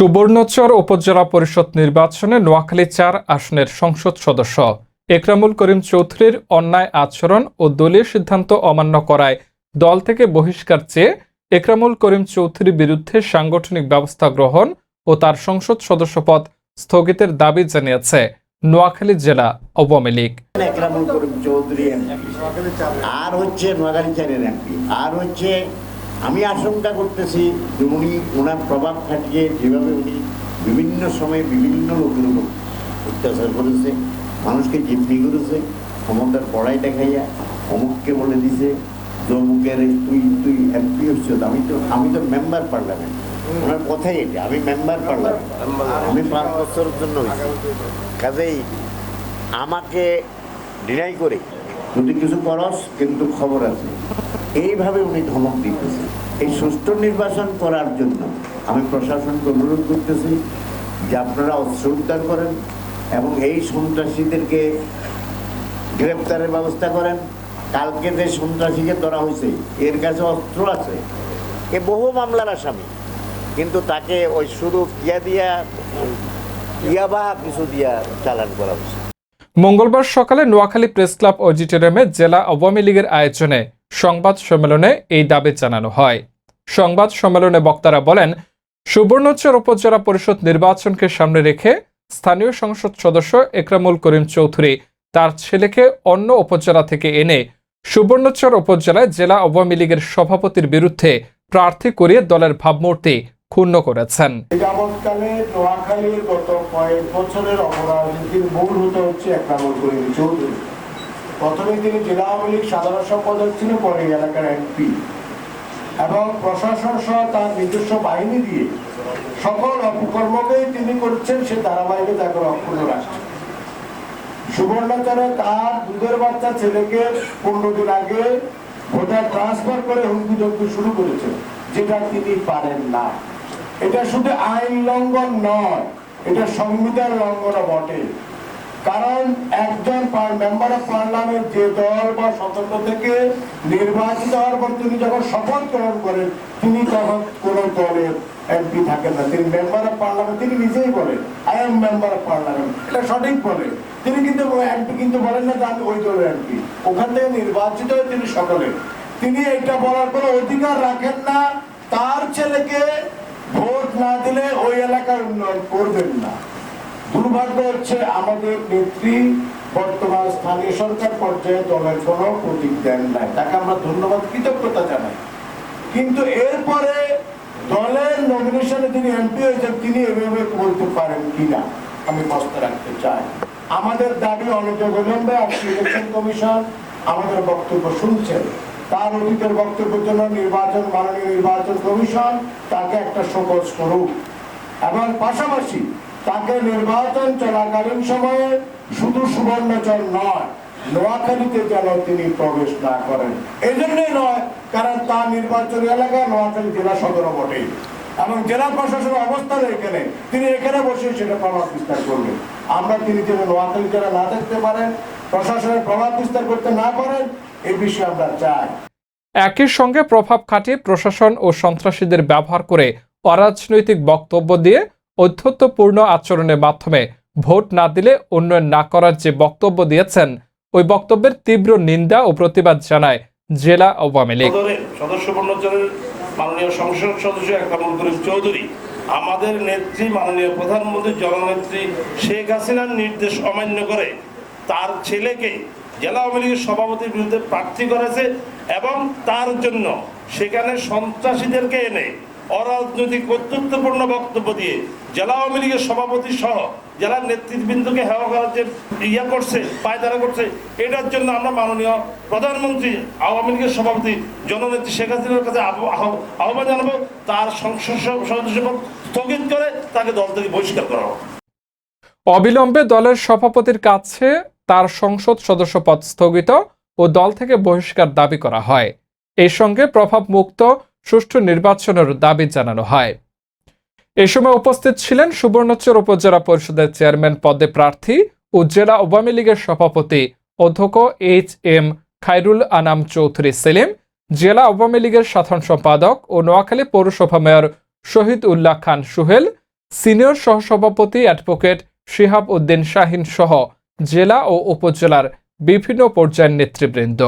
সুবর্ণচর উপজেলা পরিষদ নির্বাচনে নোয়াখালী চার আসনের সংসদ সদস্য। একরামুল করিম চৌধুরীর অন্যায় আচরণ ও দলীয় সিদ্ধান্ত অমান্য করায় দল থেকে বহিষ্কার চেয়ে একরামুল করিম চৌধুরীর বিরুদ্ধে সাংগঠনিক ব্যবস্থা গ্রহণ ও তার সংসদ সদস্যপদ স্থগিতের দাবি জানিয়েছে নোয়াখালী জেলা আওয়ামী লীগ। আর হচ্ছে নোয়াখালী আর হচ্ছে আমি আশঙ্কা করতেছি যে উনি, ওনার প্রভাব খাটিয়ে যেভাবে উনি বিভিন্ন সময়ে বিভিন্ন লোকের উপর অত্যাচার করেছে, মানুষকে জিম্মি করেছে ক্ষমতার পড়াই দেখাইয়া অমুককে বলে দিছে অমুকের তুই তুই এমপি হচ্ছে, আমি তো আমি তো মেম্বার পার্লামেন্ট ওনার কথাই এটা, আমি মেম্বার পার্লামেন্ট আমি পাঁচ বছরের জন্য হয়েছি। কাজেই আমাকে ডিনাই করে, যদি কিছু করস, কিন্তু খবর আছে। এইভাবে উনি ধমক দিতেছে। এই সুষ্ঠু নির্বাচন করার জন্য আমি প্রশাসনকে অনুরোধ করতেছি যে আপনারা অস্ত্র উদ্ধার করেন এবং এই সন্ত্রাসীদেরকে গ্রেপ্তারের ব্যবস্থা করেন। কালকে যে সন্ত্রাসীকে ধরা হয়েছে, এর কাছে অস্ত্র আছে। এ বহু মামলার আসামি। কিন্তু তাকে ওই শুধু ইয়া দিয়া ইয়াবা কিছু দিয়া চালান করা হয়েছে। মঙ্গলবার সকালে নোয়াখালী প্রেস ক্লাব অডিটোরিয়ামে জেলা আওয়ামী লীগের আয়োজনে সংবাদ সম্মেলনে এই দাবি জানানো হয়। সংবাদ সম্মেলনে বক্তারা বলেন সুবর্ণচর উপজেলা পরিষদ নির্বাচনকে সামনে রেখে স্থানীয় সংসদ সদস্য একরামুল করিম চৌধুরী তার ছেলেকে অন্য উপজেলা থেকে এনে সুবর্ণচর উপজেলায় জেলা আওয়ামী লীগের সভাপতির বিরুদ্ধে প্রার্থী করিয়ে দলের ভাবমূর্তি ক্ষুণ্ণ করেছেন। মূল হতে হচ্ছে একরামুল করিম চৌধুরী। প্রথমে তিনি জেলা আওয়ামী লীগ সাধারণ সম্পাদক ছিলেন, পরে এলাকার এমপি। এবং প্রশাসন সহ তার নিজস্ব বাহিনী দিয়ে সকল অপকর্মকেই তিনি করছেন, সে ধারাবাহিকতা এখন অক্ষুণ্ণ রাখছেন সুবর্ণচরে তার দুধের বাচ্চা ছেলেকে পনেরো দিন আগে ভোটার ট্রান্সফার করে হুমকি ধমকি শুরু করেছে, যেটা তিনি পারেন না। এটা শুধু আইন লঙ্ঘন নয়, এটা সংবিধান লঙ্ঘনও বটে। কারণ একজন মেম্বার অফ পার্লামেন্ট যে দল বা স্বতন্ত্র থেকে নির্বাচিত হওয়ার পর তিনি যখন শপথ গ্রহণ করেন, তিনি তখন কোন দলের এমপি থাকেন না। তিনি মেম্বার অফ পার্লামেন্ট তিনি নিজেই বলেন I am member of parliament এটা সঠিক বলে। তিনি কিন্তু এমপি কিন্তু বলেন না যে আমি ওই দলের এমপি ওখান থেকে নির্বাচিত হয়ে তিনি সকলের তিনি এটা বলার কোনো অধিকার রাখেন না। তার ছেলেকে ভোট না দিলে ওই এলাকার উন্নয়ন করবেন না। দুর্ভাগ্য হচ্ছে আমাদের নেত্রী বর্তমান স্থানীয় সরকার পর্যায়ে দলের কোনো প্রতীক দেন নাই। তাকে আমরা ধন্যবাদ, কৃতজ্ঞতা জানাই। কিন্তু এরপরে দলের নমিনেশনে তিনি এমপি হয়েছেন, তিনি এভাবে বলতে পারেন কিনা আমি প্রশ্ন রাখতে চাই। আমাদের দাবি অনেক অবিলম্বে ইলেকশন কমিশন আমাদের বক্তব্য শুনছেন। তার অতীতের বক্তব্যের জন্য নির্বাচন, মাননীয় নির্বাচন কমিশন তাকে একটা শোকজ করুক এবং পাশাপাশি তাকে নির্বাচন চলাকালীন সময়ে শুধু সুবর্ণচর নয়, নোয়াখালীতে যেন তিনি প্রবেশ না করেন। এই জন্যই নয়, কারণ তার নির্বাচনী এলাকা নোয়াখালী জেলা সদর বটে এবং জেলা প্রশাসনের অবস্থান এখানে, তিনি এখানে বসে সেটা প্রভাব বিস্তার করবেন। আমরা তিনি যেন নোয়াখালী জেলা না থাকতে পারেন, প্রশাসনের প্রভাব বিস্তার করতে না পারেন এই বিষয়ে আমরা চাই। একই সঙ্গে প্রভাব খাটিয়ে প্রশাসন ও সন্ত্রাসীদের ব্যবহার করে অরাজনৈতিক বক্তব্য দিয়ে অধ্যত্বপূর্ণ আচরণের মাধ্যমে ভোট না দিলে উন্নয়ন না করার যে বক্তব্য দিয়েছেন, ওই বক্তব্যের তীব্র নিন্দা ও প্রতিবাদ জানায় জেলা আওয়ামী লীগ। সদস্য মাননীয় সংসদ সদস্য চৌধুরী, আমাদের নেত্রী মাননীয় প্রধানমন্ত্রী জননেত্রী শেখ হাসিনার নির্দেশ অমান্য করে তার ছেলেকে জেলা আওয়ামী লীগের সভাপতির বিরুদ্ধে প্রার্থী করেছে এবং তার জন্য সেখানে সন্ত্রাসীদেরকে এনে অরাজনৈতিক কর্তৃত্বপূর্ণ বক্তব্য দিয়ে জেলা আওয়ামী লীগের সভাপতি সহ জেলার নেতৃবৃন্দকে হেওয়া করার যে ইয়া করছে পায়দারা করছে, এটার জন্য আমরা মাননীয় প্রধানমন্ত্রী, আওয়ামী লীগের সভাপতি জননেত্রী শেখ হাসিনার কাছে আহ্ব- আহ্ব- আহ্বান জানাব, তার সংসদ সদস্যপদ স্থগিত করে তাকে দল থেকে বহিষ্কার করা হোক। অবিলম্বে দলের সভাপতির কাছে তার সংসদ সদস্য পদ স্থগিত ও দল থেকে বহিষ্কার দাবি করা হয়। এই সঙ্গে প্রভাব মুক্ত সুষ্ঠু নির্বাচনের দাবি জানানো হয়। এ সময় উপস্থিত ছিলেন সুবর্ণচর উপজেলা পরিষদের চেয়ারম্যান পদে প্রার্থী ও জেলা আওয়ামী লীগের সভাপতি অধ্যক্ষ এইচ এম খায়রুল আনাম চৌধুরী সেলিম, জেলা আওয়ামী লীগের সাধারণ সম্পাদক ও নোয়াখালী পৌরসভা মেয়র শহীদ উল্লাহ খান সুহেল, সিনিয়র সহসভাপতি অ্যাডভোকেট শিহাব উদ্দিন শাহিন সহ জেলা ও উপজেলার বিভিন্ন পর্যায়ের নেতৃবৃন্দ।